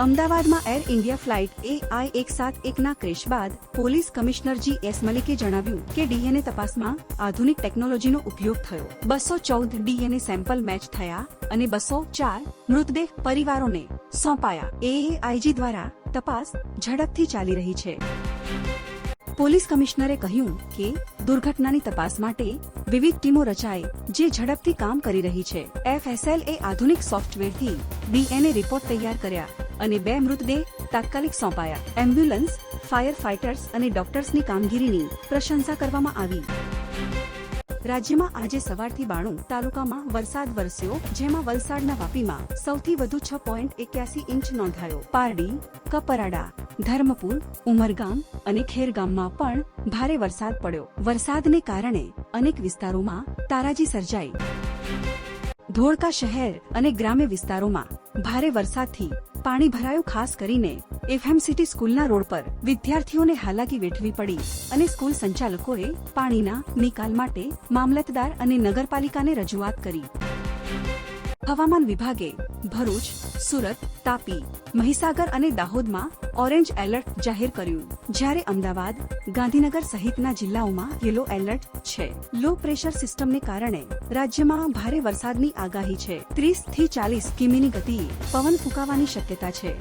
અમદાવાદમાં air India flight A I એક સાત એકના ક્રેશ બાદ પોલીસ કમિશનર જી એસ મલિકે જણાવ્યું કે ડીએનએ તપાસમાં આધુનિક ટેકનોલોજીનો ઉપયોગ થયો. બસો ચૌદ ડીએનએ સેમ્પલ મેચ થયા અને બસો ચાર મૃતદેહ પરિવારોને સોંપાયા. એઆઈજી દ્વારા તપાસ ઝડપથી ચાલી રહી છે. પોલીસ કમિશનરે કહ્યું કે દુર્ઘટનાની તપાસ માટે વિવિધ ટીમો રચાય જે ઝડપથી કામ કરી રહી છે. એફએસએલ એ આધુનિક સોફ્ટવેરથી ડીએનએ રિપોર્ટ તૈયાર કર્યા. અને બે મૃતદેહ તાત્કાલિક સોંપાયા. એમ્બ્યુલન્સ ફાયર ફાઇટર્સ અને ડોક્ટર્સની કામગીરીની પ્રશંસા કરવામાં આવી. રાજ્યમાં આજે સવારથી બાણું તાલુકામાં વરસાદ વરસ્યો, જેમાં વલસાડના વાપીમાં સૌથી વધુ છ પોઈન્ટ એક્યાસી ઇંચ નોંધાયો. પારડી, કપરાડા, ધર્મપુર, ઉમરગામ અને ખેરગામમાં પણ ભારે વરસાદ પડ્યો. વરસાદને કારણે અનેક વિસ્તારોમાં તારાજી સર્જાઈ. ધોળકા શહેર અને ગ્રામ્ય વિસ્તારોમાં ભારે વરસાદથી પાણી ભરાયું ખાસ કરીને એફએમ સિટી સ્કૂલના રોડ પર. વિદ્યાર્થીઓને હાલાકી વેઠવી પડી અને સ્કૂલ સંચાલકોએ પાણીના નિકાલ માટે મામલતદાર અને નગરપાલિકાને રજૂઆત કરી. હવામાન વિભાગે ભરૂચ, સુરત, તાપી, મહીસાગર અને દાહોદમાં ઓરેન્જ એલર્ટ જાહેર કર્યું. જ્યારે અમદાવાદ, ગાંધીનગર સહિતના જિલ્લાઓમાં યલો એલર્ટ છે. લો પ્રેશર સિસ્ટમને કારણે રાજ્યમાં ભારે વરસાદની આગાહી છે. ત્રીસથી ચાલીસ કિમીની ગતિએ પવન ફૂંકાવાની શક્યતા છે.